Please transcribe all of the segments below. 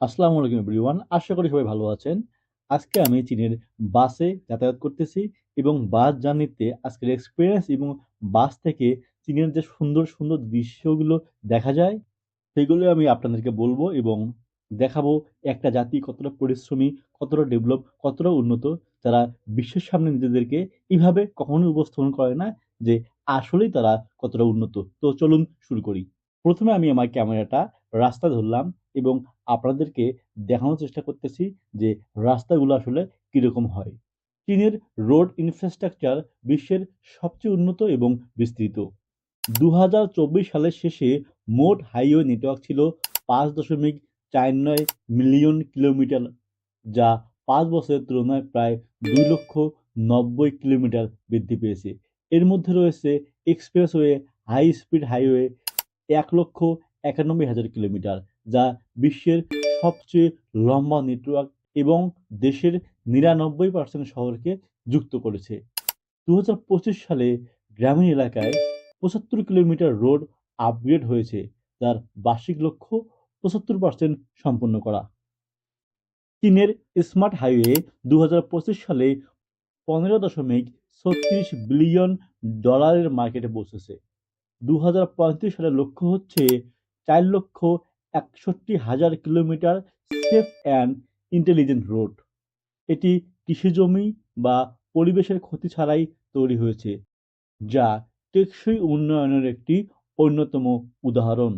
আসসালামু আলাইকুম এভরিওয়ান আশা করি সবাই ভালো আছেন। আজকে আমি চীনের বাসে যাতায়াত করতেছি এবং বাস জার্নিতে আজকের এক্সপিরিয়েন্স এবং বাস থেকে চীনের যে সুন্দর সুন্দর দৃশ্যগুলো দেখা যায়, সেগুলো আমি আপনাদেরকে বলব এবং দেখাবো একটা জাতি কতটা পরিশ্রমী, কতটা ডেভেলপ কতটা উন্নত, যারা বিশ্বের সামনে নিজেদেরকে এইভাবে কখনোই উপস্থাপন করে না যে আসলেই তারা কতটা উন্নত। তো চলুন শুরু করি। প্রথমে আমি আমার ক্যামেরাটা রাস্তা ধরলাম এবং আপনাদেরকে দেখানোর চেষ্টা করতেছি যে রাস্তাগুলো আসলে কীরকম হয়। চীনের রোড ইনফ্রাস্ট্রাকচার বিশ্বের সবচেয়ে উন্নত এবং বিস্তৃত। দু হাজার চব্বিশ সালের শেষে মোট হাইওয়ে নেটওয়ার্ক ছিল পাঁচ দশমিক চার নয় মিলিয়ন কিলোমিটার, যা পাঁচ বছরের তুলনায় প্রায় দুই লক্ষ নব্বই কিলোমিটার বৃদ্ধি পেয়েছে। এর মধ্যে রয়েছে এক্সপ্রেসওয়ে হাই স্পিড হাইওয়ে এক লক্ষ একানব্বই হাজার কিলোমিটার, যা বিশ্বের সবচেয়ে লম্বা নেটওয়ার্ক এবং দেশের নিরানব্বই পার্সেন্ট শহরকে যুক্ত করেছে। দু হাজার পঁচিশ সালে গ্রামীণ এলাকায় পঁচাত্তর কিলোমিটার রোড আপগ্রেড হয়েছে, যার বার্ষিক লক্ষ্য পঁচাত্তর পার্সেন্ট সম্পন্ন করা। চীনের স্মার্ট হাইওয়ে দু হাজার পঁচিশ সালে পনেরো দশমিক ছত্রিশ বিলিয়ন ডলারের মার্কেটে পৌঁছেছে। দু হাজার পঁয়ত্রিশ সালের লক্ষ্য হচ্ছে চার লক্ষ একষট্টি হাজার kilometre safe and intelligent road এটি কৃষিজমি বা পরিবেশের ক্ষতি ছাড়াই তৈরি হয়েছে, যা টেকসই উন্নয়নের একটি অন্যতম উদাহরণ।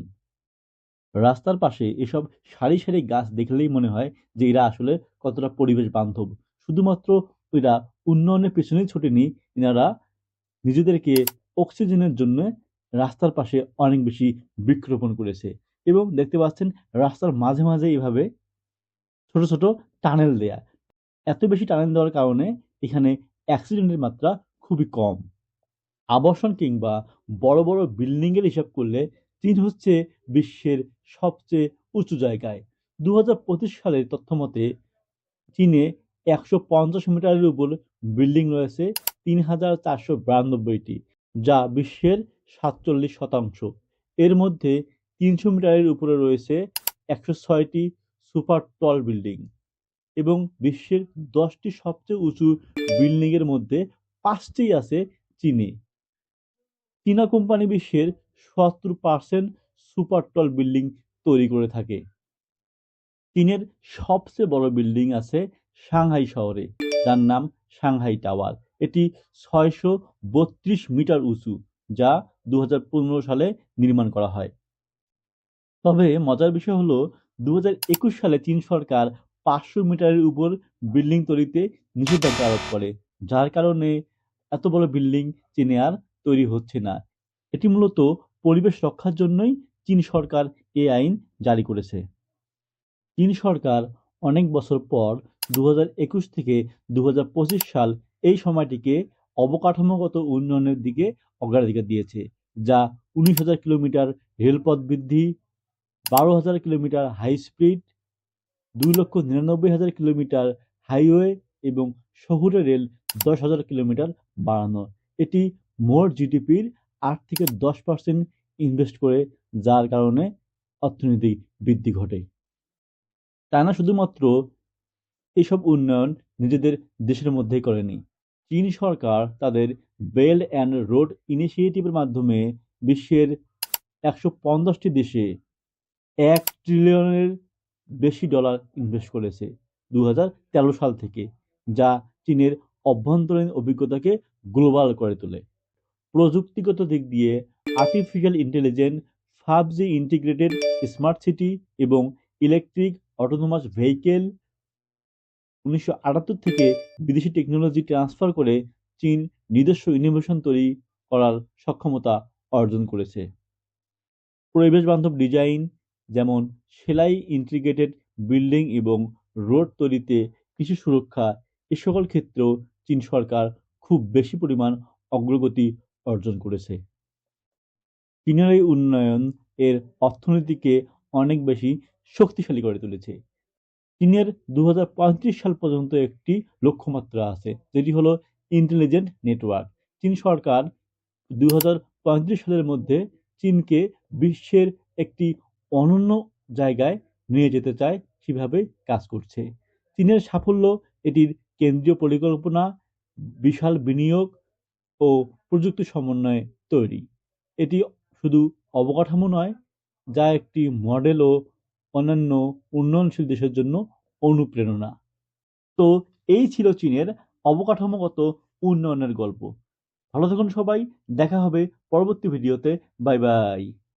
রাস্তার পাশে এসব সারি সারি গাছ দেখলেই মনে হয় যে এরা আসলে কতটা পরিবেশ বান্ধব। শুধুমাত্র এরা উন্নয়নের পেছনেই ছোটেনি, এনারা নিজেদেরকে অক্সিজেনের জন্য রাস্তার পাশে অনেক বেশি বৃক্ষরোপণ করেছে। এবং দেখতে পাচ্ছেন, রাস্তার মাঝে মাঝে এইভাবে ছোট ছোট টানেল দেয়া। এত বেশি টানেল দেওয়ার কারণে এখানে অ্যাক্সিডেন্টের মাত্রা খুবই কম। আবাসন কিংবা বড় বড় বিল্ডিংয়ের হিসাব করলে চীন হচ্ছে বিশ্বের সবচেয়ে উঁচু জায়গায়। দু হাজার পঁচিশ সালের তথ্য মতে, চীনে একশো পঞ্চাশ মিটারের উপর বিল্ডিং রয়েছে তিন হাজার চারশো বিরানব্বইটি, যা বিশ্বের সাতচল্লিশ শতাংশ। এর মধ্যে তিনশো মিটারের উপরে রয়েছে একশো ছয়টি সুপার টল বিল্ডিং এবং বিশ্বের দশটি সবচেয়ে উঁচু বিল্ডিংয়ের মধ্যে পাঁচটি আছে চীনে। চীনা কোম্পানি বিশ্বের সত্তর পার্সেন্ট সুপার টল বিল্ডিং তৈরি করে থাকে। চীনের সবচেয়ে বড় বিল্ডিং আছে সাংহাই শহরে, যার নাম সাংহাই টাওয়ার। এটি ছয়শো বত্রিশ মিটার উঁচু। যা দু হাজার পনেরো সালে নির্মাণ করা হয়। তবে মজার বিষয় হলো দু হাজার একুশ সালে চীন সরকার পাঁচশো মিটারের উপর বিল্ডিং তৈরিতে নিষেধাজ্ঞা আরোপ করে, যার কারণে এত বড় বিল্ডিং চীনে আর তৈরি হচ্ছে না। এটি মূলত পরিবেশ রক্ষার জন্যই চীন সরকার এ আইন জারি করেছে। চীন সরকার অনেক বছর পর দু হাজার একুশ থেকে দু হাজার পঁচিশ সাল এই সময়টিকে অবকাঠামোগত উন্নয়নের দিকে অগ্রাধিকার দিয়েছে, যা উনিশ হাজার কিলোমিটার রেলপথ বৃদ্ধি, বারো হাজার কিলোমিটার হাই স্পিড দুই লক্ষ নিরানব্বই হাজার কিলোমিটার হাইওয়ে এবং শহুরে রেল দশ হাজার কিলোমিটার বাড়ানো। এটি মোট জিডিপির আট থেকে দশ পার্সেন্ট ইনভেস্ট করে, যার কারণে অর্থনৈতিক বৃদ্ধি ঘটে। চায়না শুধুমাত্র এসব উন্নয়ন নিজেদের দেশের মধ্যেই করেনি চীন সরকার তাদের বেল্ট অ্যান্ড রোড ইনিশিয়েটিভের মাধ্যমে বিশ্বের একশো পঞ্চাশটি দেশে এক ট্রিলিয়নের বেশি ডলার ইনভেস্ট করেছে দু সাল থেকে, যা চীনের অভ্যন্তরীণ অভিজ্ঞতাকে গ্লোবাল করে তোলে। প্রযুক্তিগত দিক দিয়ে artificial intelligence five G integrated smart city এবং ইলেকট্রিক অটোনোমাস ভেহিকেল উনিশশো আটাত্তর থেকে বিদেশি টেকনোলজি ট্রান্সফার করে চীন নিজস্ব ইনোভেশন তৈরি করার সক্ষমতা অর্জন করেছে। পরিবেশ বান্ধব ডিজাইন যেমন সেলাই ইন্টিগ্রেটেড বিল্ডিং এবং রোড তৈরিতে কৃষি সুরক্ষা এ সকল ক্ষেত্রেও চীন সরকার খুব বেশি পরিমাণ অগ্রগতি অর্জন করেছে। চীনের এই উন্নয়ন এর অর্থনীতিকে অনেক বেশি শক্তিশালী করে তুলেছে। চীনের দু হাজার পঁয়ত্রিশ সাল পর্যন্ত একটি লক্ষ্যমাত্রা আছে, যেটি হলো ইন্টেলিজেন্ট নেটওয়ার্ক চীন সরকার দু হাজার পঁয়ত্রিশ সালের মধ্যে চীনকে বিশ্বের একটি অনন্য জায়গায় নিয়ে যেতে চায় সেভাবে কাজ করছে। চীনের সাফল্য, এটির কেন্দ্রীয় পরিকল্পনা, বিশাল বিনিয়োগ ও প্রযুক্তি সমন্বয়ে তৈরি। এটি শুধু অবকাঠামো নয়, যা একটি মডেল ও অন্যান্য উন্নয়নশীল দেশের জন্য অনুপ্রেরণা। তো এই ছিল চীনের অবকাঠামোগত উন্নয়নের গল্প। ভালো থাকুন সবাই, দেখা হবে পরবর্তী ভিডিওতে। Bye bye.